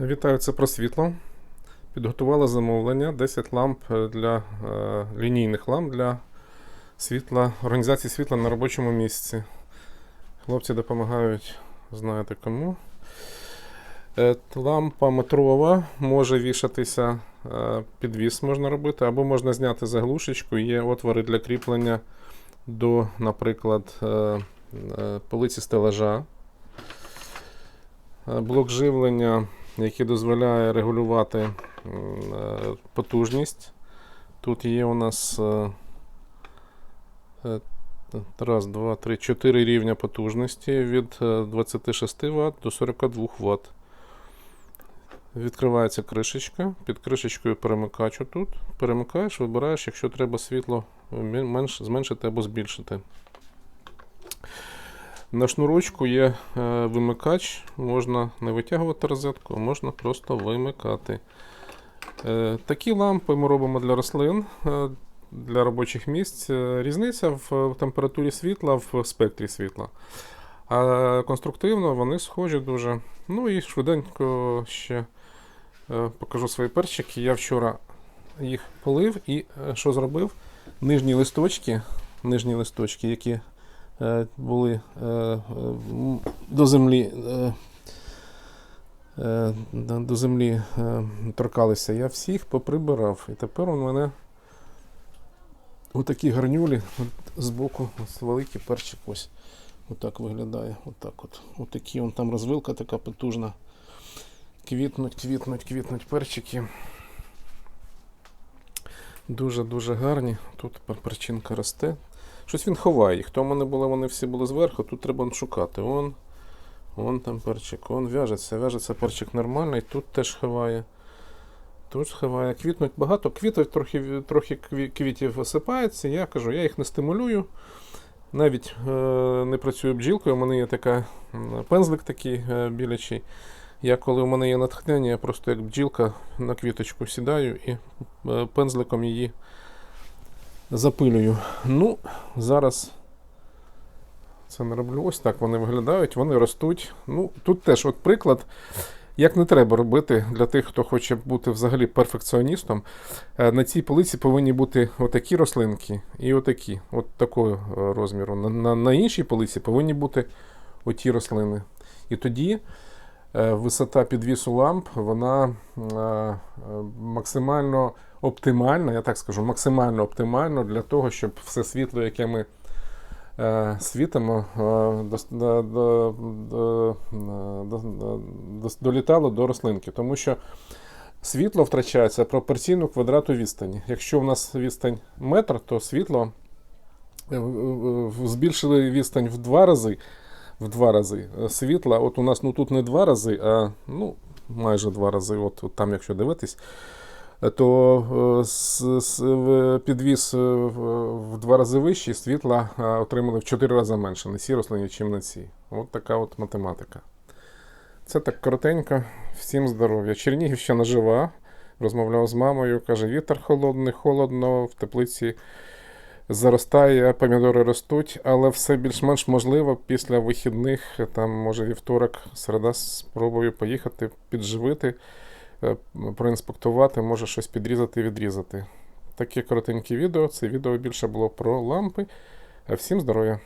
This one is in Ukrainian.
Вітаю, це про світло. Підготували замовлення 10 ламп для е, лінійних ламп для світла, організації світла на робочому місці. Хлопці допомагають, знаєте кому. Е, лампа метрова може вішатися, е, підвіс можна робити, або можна зняти заглушечку. Є отвори для кріплення до, наприклад, е, е, полиці стелажа. Е, Блок живлення, який дозволяє регулювати е, потужність. Тут є у нас е, е, раз, два, три, чотири рівня потужності від е, 26 Вт до 42 Вт. Відкривається кришечка. Під кришечкою перемикач тут. Перемикаєш, вибираєш, якщо треба світло менш, зменшити або збільшити. На шнурочку є е, вимикач, можна не витягувати розетку, а можна просто вимикати. Е, такі лампи ми робимо для рослин, е, для робочих місць. Різниця в температурі світла, в спектрі світла. А конструктивно вони схожі дуже. Ну і швиденько ще покажу свої перчики. Я вчора їх полив і що зробив? Нижні листочки, нижні листочки, які були е, е, до землі. Е, е, до землі е, торкалися, я всіх поприбирав. І тепер у мене отакі гарнюлі збоку, ось великий перчик ось. Отак виглядає. Отак от. Отакі он там розвилка така потужна. Квітнуть, квітнуть, квітнуть перчики. Дуже-дуже гарні. Тут перчинка росте. Щось він ховає їх. То в мене були, вони всі були зверху, тут треба шукати. Вон, вон там перчик, вон в'яжеться. В'яжеться перчик нормальний, тут теж ховає. Тут ховає. Квітнуть багато. Квітів трохи, трохи квітів осипається. Я кажу, я їх не стимулюю. Навіть е, не працюю бджілкою, у мене є така пензлик такий е, білячий. Я коли у мене є натхнення, я просто як бджілка на квіточку сідаю і е, пензликом її запилюю. Ну, зараз це не роблю. Ось так вони виглядають, вони ростуть. Ну, тут теж от приклад, як не треба робити для тих, хто хоче бути взагалі перфекціоністом. Е, На цій полиці повинні бути отакі рослинки і отакі, от такого е, розміру. На, на, на іншій полиці повинні бути оті рослини. І тоді е, висота підвісу ламп, вона максимально оптимальна, я так скажу, максимально оптимально для того, щоб все світло, яке ми е, світимо, е, до- до- до- до- до- долітало до рослинки. Тому що світло втрачається пропорційно квадрату відстані. Якщо в нас відстань метр, то світло е, збільшили відстань в два рази. В два рази е, світла. От у нас ну тут не два рази, а ну, майже два рази. От, от там, якщо дивитись, то е, підвіс е, в два рази вищий, світла е, отримали в чотири рази менше на цій рослині, чим на цій. От така от математика. Це так коротенько. Всім здоров'я. Чернігівщина жива. Розмовляв з мамою, каже, вітер холодний, холодно, в теплиці заростає, помідори ростуть, але все більш-менш можливо після вихідних, там, може, вівторок, середа, спробую поїхати, підживити, проінспектувати, може щось підрізати, і відрізати. Таке коротеньке відео. Це відео більше було про лампи. Е, Всім здоров'я!